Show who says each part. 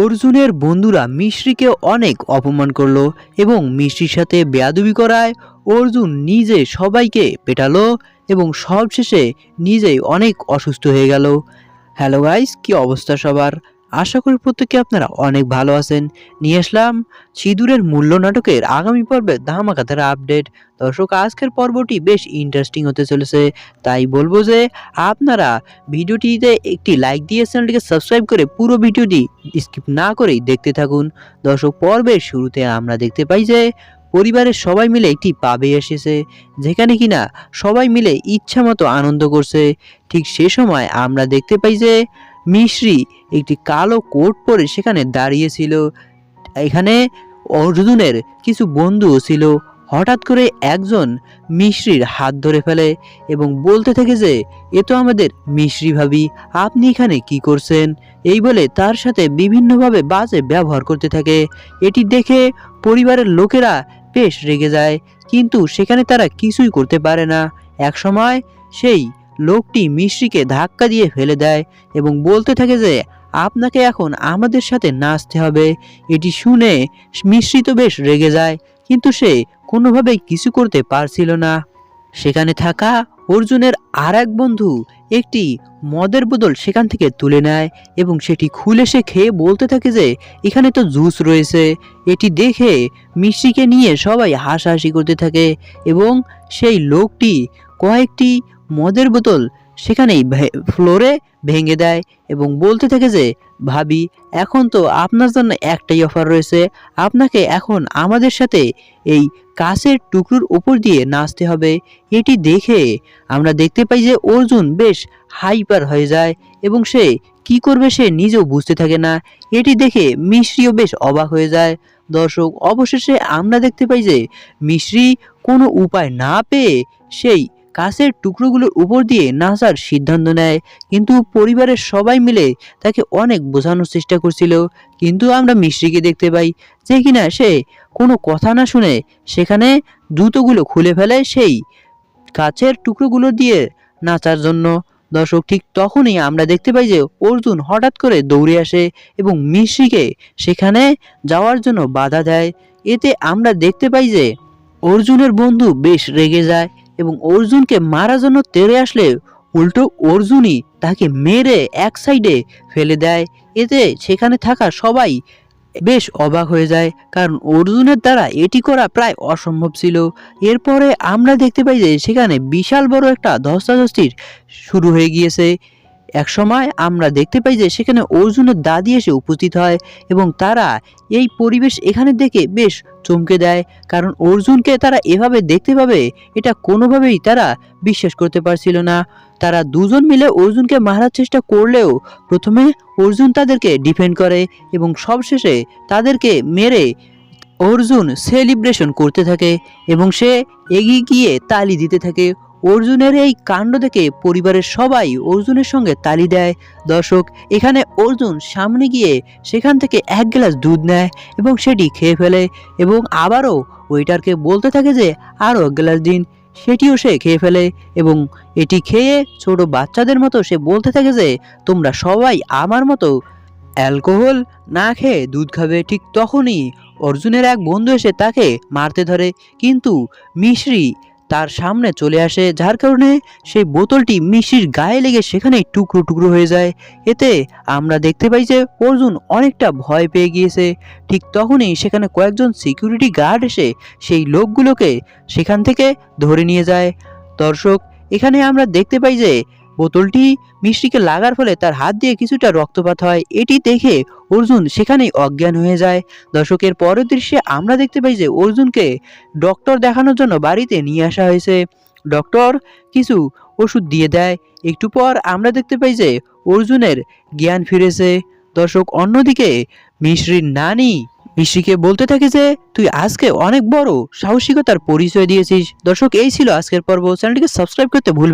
Speaker 1: অর্জুনের বন্ধুরা মিশ্রিকে অনেক অপমান করল এবং মিশ্রির সাথে বেয়াদুবি করায় অর্জুন নিজে সবাইকে পেটালো এবং সবশেষে নিজেই অনেক অসুস্থ হয়ে গেল। হ্যালো গাইস কি অবস্থা সবার? আশা করি প্রত্যেকে আপনারা অনেক ভালো আছেন। নিয়ে আসলাম সিঁদুরের মূল্য নাটকের আগামী পর্বে ধামাকাতার আপডেট। দর্শক, আজকের পর্বটি বেশ ইন্টারেস্টিং হতে চলেছে। তাই বলব যে, আপনারা ভিডিওটিতে একটি লাইক দিয়ে চ্যানেলটিকে সাবস্ক্রাইব করে পুরো ভিডিওটি স্কিপ না করেই দেখতে থাকুন। দর্শক, পর্বের শুরুতে আমরা দেখতে পাই যে, পরিবারের সবাই মিলে একটি পাবে এসেছে, যেখানে কিনা সবাই মিলে ইচ্ছা মতো আনন্দ করছে। ঠিক সে সময় আমরা দেখতে পাই যে মিশ্রি একটি কালো কোট পরে সেখানে দাঁড়িয়েছিল এখানে অর্জুনের কিছু বন্ধুও ছিল। হঠাৎ করে একজন মিশ্রির হাত ধরে ফেলে এবং বলতে থাকে যে, এ তো আমাদের মিশ্রি ভাবি, আপনি এখানে কি করছেন? এই বলে তার সাথে বিভিন্নভাবে বাজে ব্যবহার করতে থাকে। এটি দেখে পরিবারের লোকেরা বেশ রেগে যায়, কিন্তু সেখানে তারা কিছুই করতে পারে না। একসময় সেই লোকটি মিশ্রিকে ধাক্কা দিয়ে ফেলে দেয় এবং বলতে থাকে যে, আপনাকে এখন আমাদের সাথে নাচতে হবে। এটি শুনে মিশ্রি তো বেশ রেগে যায়, কিন্তু সে কোনোভাবেই কিছু করতে পারছিল না। সেখানে থাকা অর্জুনের আর এক বন্ধু একটি মদের বোতল সেখান থেকে তুলে নেয় এবং সেটি খুলে সে খেয়ে বলতে থাকে যে, এখানে তো জুস রয়েছে। এটি দেখে মিশ্রিকে নিয়ে সবাই হাসাহাসি করতে থাকে এবং সেই লোকটি কয়েকটি মদের বোতল সেখানেই ফ্লোরে ভেঙে দেয় এবং বলতে থাকে যে, ভাবি, এখন তো আপনার জন্য একটাই অফার রয়েছে। আপনাকে এখন আমাদের সাথে এই কাছের টুকরোর উপর দিয়ে নাচতে হবে। এটি দেখে আমরা দেখতে পাই যে অর্জুন বেশ হাইপার হয়ে যায় এবং সে কি করবে সে নিজেও বুঝতে থাকে না। এটি দেখে মিশ্রিও বেশ অবাক হয়ে যায়। দর্শক, অবশেষে আমরা দেখতে পাই যে মিশ্রি কোনো উপায় না পেয়ে সেই কাছের টুকরোগুলোর উপর দিয়ে নাচার সিদ্ধান্ত নেয়। কিন্তু পরিবারের সবাই মিলে তাকে অনেক বোঝানোর চেষ্টা করছিল। কিন্তু আমরা মিশ্রিকে দেখতে পাই যে কিনা সে কোনো কথা না শুনে সেখানে জুতোগুলো খুলে ফেলে সেই কাছের টুকরোগুলো দিয়ে নাচার জন্য। দর্শক, ঠিক তখনই আমরা দেখতে পাই যে অর্জুন হঠাৎ করে দৌড়ে আসে এবং মিশ্রিকে সেখানে যাওয়ার জন্য বাধা দেয়। এতে আমরা দেখতে পাই যে অর্জুনের বন্ধু বেশ রেগে যায় এবং অর্জুনকে মারার জন্য তেড়ে আসলে উল্টো অর্জুনই তাকে মেরে এক সাইডে ফেলে দেয়। এতে সেখানে থাকা সবাই বেশ অবাক হয়ে যায়, কারণ অর্জুনের দ্বারা এটি করা প্রায় অসম্ভব ছিল। এরপরে আমরা দেখতে পাই যে সেখানে বিশাল বড় একটা ধস্তাধস্তির শুরু হয়ে গিয়েছে। এক সময় আমরা দেখতে পাই যে সেখানে অর্জুনের দাদি এসে উপস্থিত হয় এবং তারা এই পরিবেশ এখানে দেখে বেশ চমকে দেয়। কারণ অর্জুনকে তারা এভাবে দেখতে পাবে, এটা কোনোভাবেই তারা বিশ্বাস করতে পারছিল না। তারা দুজন মিলে অর্জুনকে মারার চেষ্টা করলেও প্রথমে অর্জুন তাদেরকে ডিফেন্ড করে এবং সবশেষে তাদেরকে মেরে অর্জুন সেলিব্রেশন করতে থাকে এবং সে এগিয়ে গিয়ে তালি দিতে থাকে। অর্জুনের এই কাণ্ড দেখে পরিবারের সবাই অর্জুনের সঙ্গে তালি দেয়। দর্শক, এখানে অর্জুন সামনে গিয়ে সেখান থেকে এক গ্লাস দুধ নেয় এবং সেটি খেয়ে ফেলে এবং আবারও ওয়েটারকে বলতে থাকে যে আরও এক গ্লাস দিন। সেটিও সে খেয়ে ফেলে এবং এটি খেয়ে ছোট বাচ্চাদের মতো সে বলতে থাকে যে, তোমরা সবাই আমার মতো অ্যালকোহল না খেয়ে দুধ খাবে? ঠিক তখনই অর্জুনের এক বন্ধু এসে তাকে মারতে ধরে। কিন্তু মিশ্রি তার সামনে চলে আসে, যার কারণে সেই বোতলটি মিষ্টির গায়ে লেগে সেখানে টুকরো টুকরো হয়ে যায়। এতে আমরা দেখতে পাই যে অর্জুন অনেকটা ভয় পেয়ে গিয়েছে। ঠিক তখনই সেখানে কয়েকজন সিকিউরিটি গার্ড এসে সেই লোকগুলোকে সেখান থেকে ধরে নিয়ে যায়। দর্শক, এখানে আমরা দেখতে পাই যে বোতলটি মিষ্টিকে লাগার ফলে তার হাত দিয়ে কিছুটা রক্তপাত হয়। এটি দেখে অর্জুন সেখানেই অজ্ঞান হয়ে যায়। দর্শকের পরের দৃশ্যে আমরা দেখতে পাই যে অর্জুনকে ডক্টর দেখানোর জন্য বাড়িতে নিয়ে আসা হয়েছে। ডক্টর কিছু ওষুধ দিয়ে দেয়। একটু পর আমরা দেখতে পাই যে অর্জুনের জ্ঞান ফিরেছে। দর্শক, অন্যদিকে মিশ্রির নানি মিশ্রিকে বলতে থাকে যে, তুই আজকে অনেক বড় সাহসিকতার পরিচয় দিয়েছিস। দর্শক, এই ছিল আজকের পর্ব। চ্যানেলটিকে সাবস্ক্রাইব করতে ভুলবেন।